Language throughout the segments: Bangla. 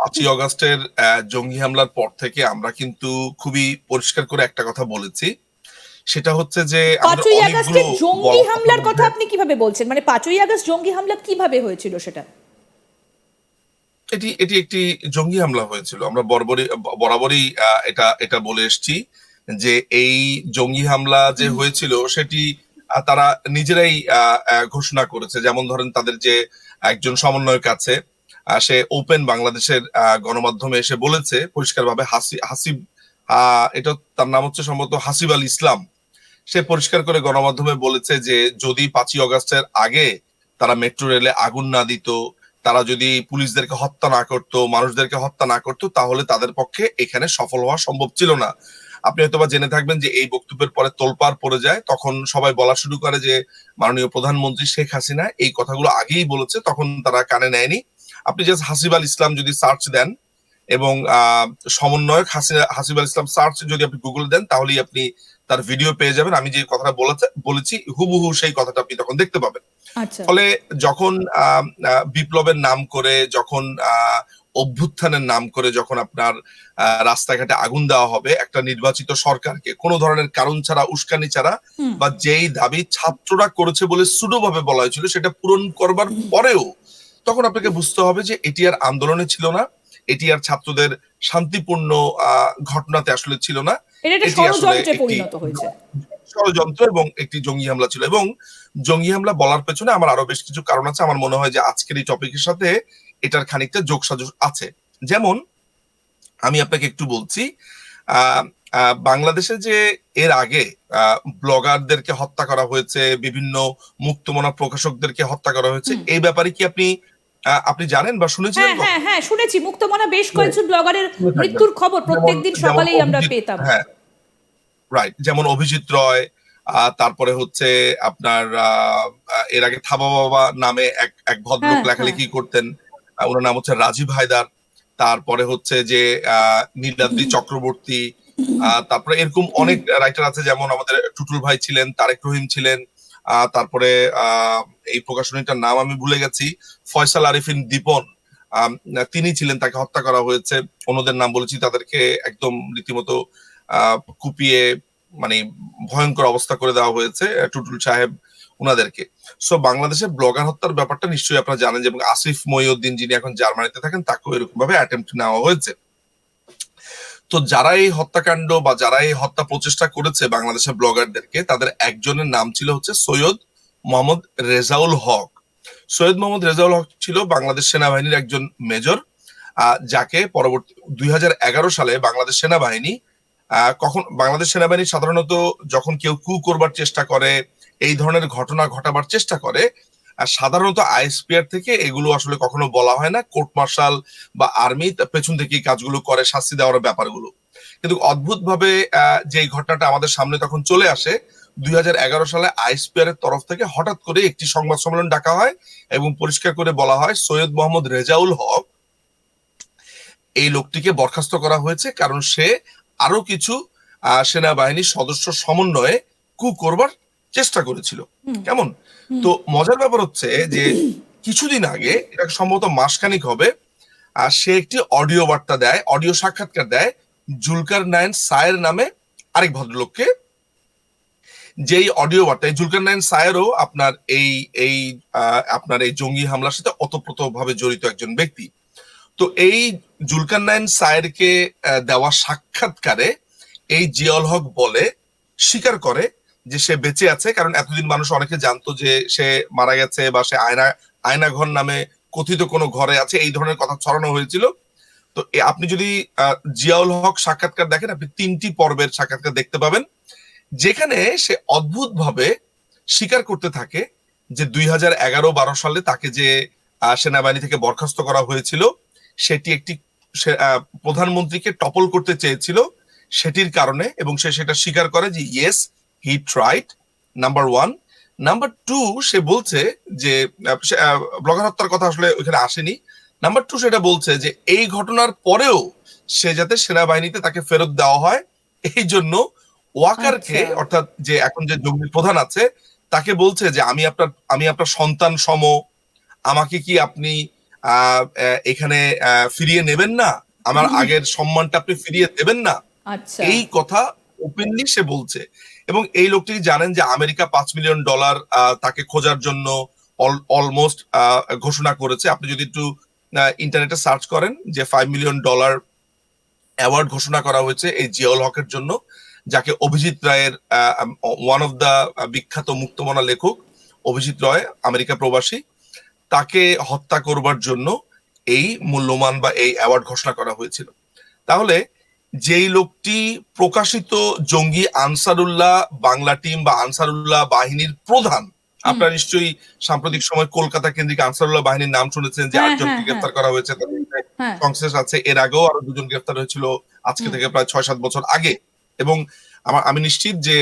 পাঁচই অগস্টের জঙ্গি হামলার পর থেকে আমরা কিন্তু খুবই পরিষ্কার করে একটা কথা বলেছি। সেটা হচ্ছে যে পাঁচই আগস্টের জঙ্গি হামলার কথা আপনি কীভাবে বলছেন? মানে পাঁচই আগস্ট জঙ্গি হামলা কীভাবে হয়েছিল সেটা? এটি এটি একটি জঙ্গি হামলা হয়েছিল। আমরা বরাবরই বরাবরই আহ, এটা এটা বলে এসেছি যে এই জঙ্গি হামলা যে হয়েছিল সেটি তারা নিজেরাই ঘোষণা করেছে। যেমন ধরেন তাদের যে একজন সমন্বয়ক আছে সে ওপেন বাংলাদেশের গণমাধ্যমে এসে বলেছে পরিষ্কারভাবে হাসি, হাসিব এটা তার নাম হচ্ছে সম্ভবত হাসিব আল ইসলাম। সে পরিষ্কার করে গণমাধ্যমে বলেছে যে যদি পাঁচই অগস্টের আগে তারা মেট্রো রেলে আগুন না দিত, তারা যদি পুলিশদেরকে হত্যা না করতো, মানুষদেরকে হত্যা না করতো, তাহলে তাদের পক্ষে এখানে সফল হওয়া সম্ভব ছিল না। আপনি হয়তোবা জেনে থাকবেন যে এই বক্তব্যের পরে তোলপাড় পড়ে যায়, তখন সবাই বলা শুরু করে যে মাননীয় প্রধানমন্ত্রী শেখ হাসিনা এই কথাগুলো আগেই বলেছে, তখন তারা কানে নেয়নি। আপনি জাস্ট হাসিব আল ইসলাম যদি সার্চ দেন এবং আহ, সমন্বয়ক হাসিনা হাসিব আল ইসলাম সার্চ যদি আপনি গুগল দেন তাহলেই আপনি তার ভিডিও পেয়ে যাবেন। আমি যে কথাটা বলেছে বলেছি হুবহু সেই কথাটা আপনি তখন দেখতে পাবেন। আচ্ছা। ফলে যখন বিপ্লবের নাম করে যখন আহ, অভ্যুত্থানের নাম করে যখন আপনার আহ, রাস্তাঘাটে আগুন দেওয়া হবে একটা নির্বাচিত সরকারকে কোনো ধরনের কারণ ছাড়া উস্কানি ছাড়া বা যেই দাবি ছাত্ররা করেছে বলে সুডোভাবে বলা হয়েছিল সেটা পূরণ করবার পরেও তখন আপনাকে বুঝতে হবে যে এটি আর আন্দোলনে ছিল না এটি আর ছাত্রদের শান্তিপূর্ণ ঘটনাতে আসলে ছিল না। এটি আসলে ষড়যন্ত্র এবং একটি জঙ্গি হামলা ছিল এবং জঙ্গি হামলা বলার পেছনে আমার আরও বেশ কিছু কারণ আছে। আমার মনে হয় যে আজকের এই টপিকের সাথে এটার খানিকটা যোগসাযোগ আছে। যেমন আমি আপনাকে একটু বলছি আহ, আহ, বাংলাদেশে যে এর আগে ব্লগারদেরকে হত্যা করা হয়েছে বিভিন্ন মুক্তমনা প্রকাশকদেরকে হত্যা করা হয়েছে এই ব্যাপারে কি আপনি আপনি জানেন বা শুনেছিলেন হ্যাঁ হ্যাঁ হ্যাঁ শুনেছি। মুক্তমনা বেশ কয়েকজন ব্লগারের মৃত্যুর খবর প্রত্যেকদিন সকালেই আমরা পেতাম। হ্যাঁ রাইট যেমন অভিজিৎ রয় তারপরে হচ্ছে আপনার এর আগে থাবা বাবা নামে এক এক ভদ্রলোক হ্যাঁ, লেখালেখি করতেন। ওনার নাম হচ্ছে রাজীব হায়দার। তারপরে হচ্ছে যে আহ, নীলাদ্রি চক্রবর্তী আহ, তারপরে এরকম অনেক রাইটার আছে যেমন আমাদের টুটুল ভাই ছিলেন তারেক রহিম ছিলেন তারপরে এই প্রকাশনীটার নাম আমি ভুলে গেছি। ফয়সাল আরিফিন দীপন তিনি ছিলেন, তাকে হত্যা করা হয়েছে। অন্যদের নাম বলেছি, তাদেরকে একদম রীতিমতো কুপিয়ে মানে ভয়ঙ্কর অবস্থা করে দেওয়া হয়েছে টুটুল সাহেব উনাদেরকে। সো বাংলাদেশে ব্লগার হত্যার ব্যাপারটা নিশ্চয়ই আপনারা জানেন যে, এবং আসিফ মহিউদ্দিন যিনি এখন জার্মানিতে থাকেন, তাকেও এরকম ভাবে অ্যাটেম্প নেওয়া হয়েছে। তো যারা এই হত্যাকাণ্ড বা যারা এই হত্যা প্রচেষ্টা করেছে বাংলাদেশের ব্লগারদেরকে, তাদের একজনের নাম ছিল হচ্ছে সৈয়দ মোহাম্মদ রেজাউল হক। সৈয়দ মোহাম্মদ রেজাউল হক ছিল বাংলাদেশ সেনাবাহিনীর একজন মেজর যাকে পরবর্তী দুই হাজার এগারো সালে বাংলাদেশ সেনাবাহিনী কখন, বাংলাদেশ সেনাবাহিনী সাধারণত যখন কেউ কু করবার চেষ্টা করে, এই ধরনের ঘটনা ঘটাবার চেষ্টা করে আর সাধারণত আইএসপিআর থেকে এগুলো আসলে কখনো বলা হয় না। কোর্ট মার্শাল বা আর্মি পেছন থেকে কাজগুলো করে, শাস্তি দেওয়ার ব্যাপারগুলো। কিন্তু অদ্ভুত ভাবে যে ঘটনাটা আমাদের সামনে তখন চলে আসে, দুই সালে আইএসপিআর এর তরফ থেকে হঠাৎ করে একটি সংবাদ সম্মেলন ডাকা হয় এবং পরিষ্কার করে বলা হয়, সৈয়দ মোহাম্মদ রেজাউল হক এই লোকটিকে বরখাস্ত করা হয়েছে কারণ সে আরও কিছু সেনাবাহিনীর সদস্য সমন্বয়ে কু করবার চেষ্টা করেছিল। কেমন? তো মজার ব্যাপার হচ্ছে যে কিছুদিন আগে এটা সম্ভবত মাসখানিক হবে আর সে একটি অডিও বার্তা দেয় অডিও সাক্ষাৎকার দেয় জুলকার নায়ন সায়ের নামে আরেক ভদ্রলোককে। যেই অডিও বার্তা এই জুলকার নায়ন সায়েরও আপনার এই এই আপনার এই জঙ্গি হামলার সাথে অতপ্রত ভাবে জড়িত একজন ব্যক্তি। তো এই জুলকার নায়ন সায়েরকে দেওয়া সাক্ষাৎকারে এই জিয়াউল হক বলে স্বীকার করে যে সে বেঁচে আছে, কারণ এতদিন মানুষ অনেকে জানতো যে সে মারা গেছে বা সে আয়না আয়না ঘর নামে কথিত কোনো ঘরে আছে, এই ধরনের কথা ছড়ানো হয়েছিল। তো আপনি যদি জিয়াউল হক সাক্ষাৎকার দেখেন, আপনি তিনটি পর্বের সাক্ষাৎকার দেখতে পাবেন। যেখানে সে অদ্ভুত ভাবে স্বীকার করতে থাকে যে দুই হাজার এগারো বারো সালে তাকে যে সেনাবাহিনী থেকে বরখাস্ত করা হয়েছিল, সেটি একটি প্রধানমন্ত্রীকে টপল করতে চেয়েছিল, সেটির কারণে এবং সে সেটা স্বীকার করে যে, yes he tried number one number two সে বলছে যে ব্লগার হত্যার কথা আসলে ওইখানে আসেনি। নাম্বার টু সেটা বলছে যে এই ঘটনার পরেও সে যাতে সেনাবাহিনীতে তাকে ফেরত দেওয়া হয় এই জন্য ওয়াকারকে আচ্ছা। অর্থাৎ যে এখন যে জঙ্গি প্রধান আছে তাকে বলছে যে আমি আপনার আমি আপনার সন্তান সম আমাকে কি আপনি এখানে ফিরিয়ে নেবেন না? আমার আগের সম্মানটা আপনি ফিরিয়ে দেবেন না? আচ্ছা। এই কথা ওপেনলি সে বলছে। এবং এই লোকটি জানেন যে আমেরিকা পাঁচ মিলিয়ন ডলার তাকে খোঁজার জন্য অলমোস্ট ঘোষণা করেছে। আপনি যদি একটু ইন্টারনেটে সার্চ করেন যে ফাইভ মিলিয়ন ডলার অ্যাওয়ার্ড ঘোষণা করা হয়েছে এই জিয়াউল হকের জন্য, যাকে অভিজিৎ রায়ের ওয়ান অফ দ্য বিখ্যাত মুক্তমনা লেখক অভিজিৎ রয়, আমেরিকা প্রবাসী, তাকে হত্যা করবার জন্য এই মূল্যমান বা এই অ্যাওয়ার্ড ঘোষণা করা হয়েছিল। তাহলে যেই লোকটি প্রকাশিত জঙ্গি আনসারুল্লাহ বাংলা টিম বা আনসারুল্লাহ বাহিনীর প্রধান আপনারা নিশ্চয়ই সাম্প্রতিক সময় কলকাতা কেন্দ্রিক আনসারুল্লাহ বাহিনীর নাম শুনেছেন যে হ্যাঁ, আটজনকে হ্যাঁ, গ্রেফতার করা হয়েছে তাদের হ্যাঁ। সংশ্লেষ আছে। এর আগেও আরও দুজন গ্রেফতার হয়েছিল আজকে থেকে প্রায় ছয় সাত বছর আগে। এবং আমার আমি নিশ্চিত যে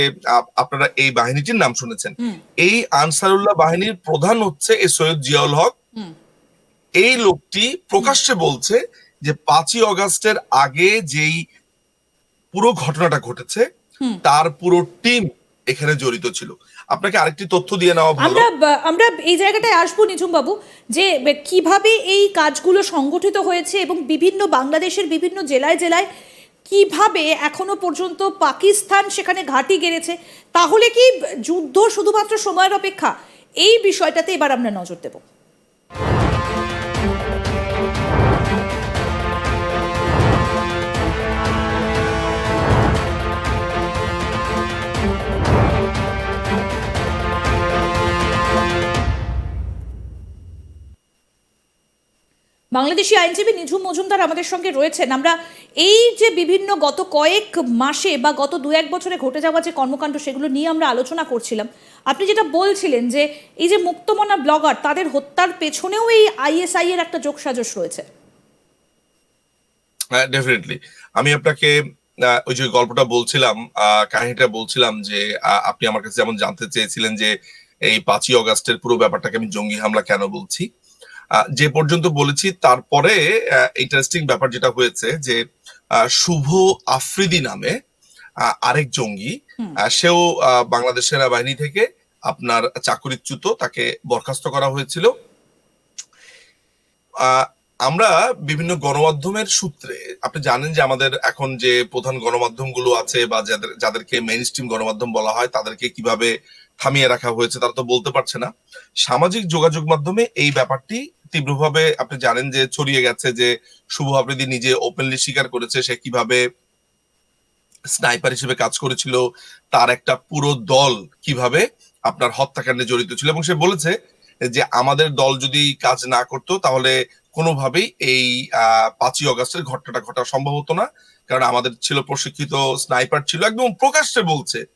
আপনারা এই বাহিনীটির নাম শুনেছেন। এই আনসারুল্লাহ বাহিনীর প্রধান হচ্ছে এই সৈয়দ জিয়াউল হক। এই লোকটি প্রকাশ্যে বলছে যে পাঁচই অগাস্টের আগে যেই পুরো ঘটনাটা ঘটেছে। তার পুরো টিম এখানে জড়িত ছিল। আপনাকে আরেকটি তথ্য দিয়ে নেওয়া ভালো। আমরা আমরা এই জায়গাটায় আসব নিঝুম বাবু যে কীভাবে এই কাজগুলো সংগঠিত হয়েছে এবং বিভিন্ন বাংলাদেশের বিভিন্ন জেলায় জেলায় কীভাবে এখনও পর্যন্ত পাকিস্তান সেখানে ঘাঁটি গেড়েছে তাহলে কি যুদ্ধ শুধুমাত্র সময়ের অপেক্ষা? এই বিষয়টাতে এবার আমরা নজর দেব। বাংলাদেশি আইনজীবী নিঝুম মজুমদার আমাদের সঙ্গে রয়েছেন। আমরা এই যে বিভিন্ন গত কয়েক মাসে বা গত দু এক বছরে ঘটে যাওয়া যে কর্মকাণ্ড, সেগুলো নিয়ে আমরা আলোচনা করছিলাম। আপনি যেটা বলছিলেন যে এই যে মুক্তমনা ব্লগার, তাদের হত্যার পেছনেও এই আইএসআই এর একটা যোগসাজশ রয়েছে। হ্যাঁ ডেফিনেটলি আমি আপনাকে ওই যে গল্পটা বলছিলাম কাহিনীটা বলছিলাম যে আপনি আমার কাছে যেমন জানতে চেয়েছিলেন যে এই পাঁচই অগাস্টের পুরো ব্যাপারটাকে আমি জঙ্গি হামলা কেন বলছি যে পর্যন্ত বলেছি তারপরে ইন্টারেস্টিং ব্যাপার যেটা হয়েছে যে শুভ আফ্রিদি নামে আরেক জঙ্গি সেও বাংলাদেশ সেনাবাহিনী থেকে আপনার চাকরিচ্যুত তাকে বরখাস্ত করা হয়েছিল। আহ, আমরা বিভিন্ন গণমাধ্যমের সূত্রে আপনি জানেন যে আমাদের এখন যে প্রধান গণমাধ্যমগুলো আছে বা যাদের যাদেরকে মেইন স্ট্রিম গণমাধ্যম বলা হয় তাদেরকে কীভাবে থামিয়ে রাখা হয়েছে, তারা তো বলতে পারছে না। সামাজিক যোগাযোগ মাধ্যমে এই ব্যাপারটি তীব্রভাবে আপনি জানেন যে ছড়িয়ে গেছে যে শুভ আফ্রিদি নিজে ওপেনলি স্বীকার করেছে, সে কীভাবে স্নাইপার হিসেবে কাজ করেছিল, তার একটা পুরো দল কীভাবে আপনার হত্যাকাণ্ডে জড়িত ছিল এবং সে বলেছে যে আমাদের দল যদি কাজ না করতো তাহলে কোনোভাবেই এই পাঁচই অগস্টের ঘটনাটা ঘটা সম্ভব হতো না। কারণ আমাদের ছিল প্রশিক্ষিত স্নাইপার ছিল, একদম প্রকাশ্যে বলছে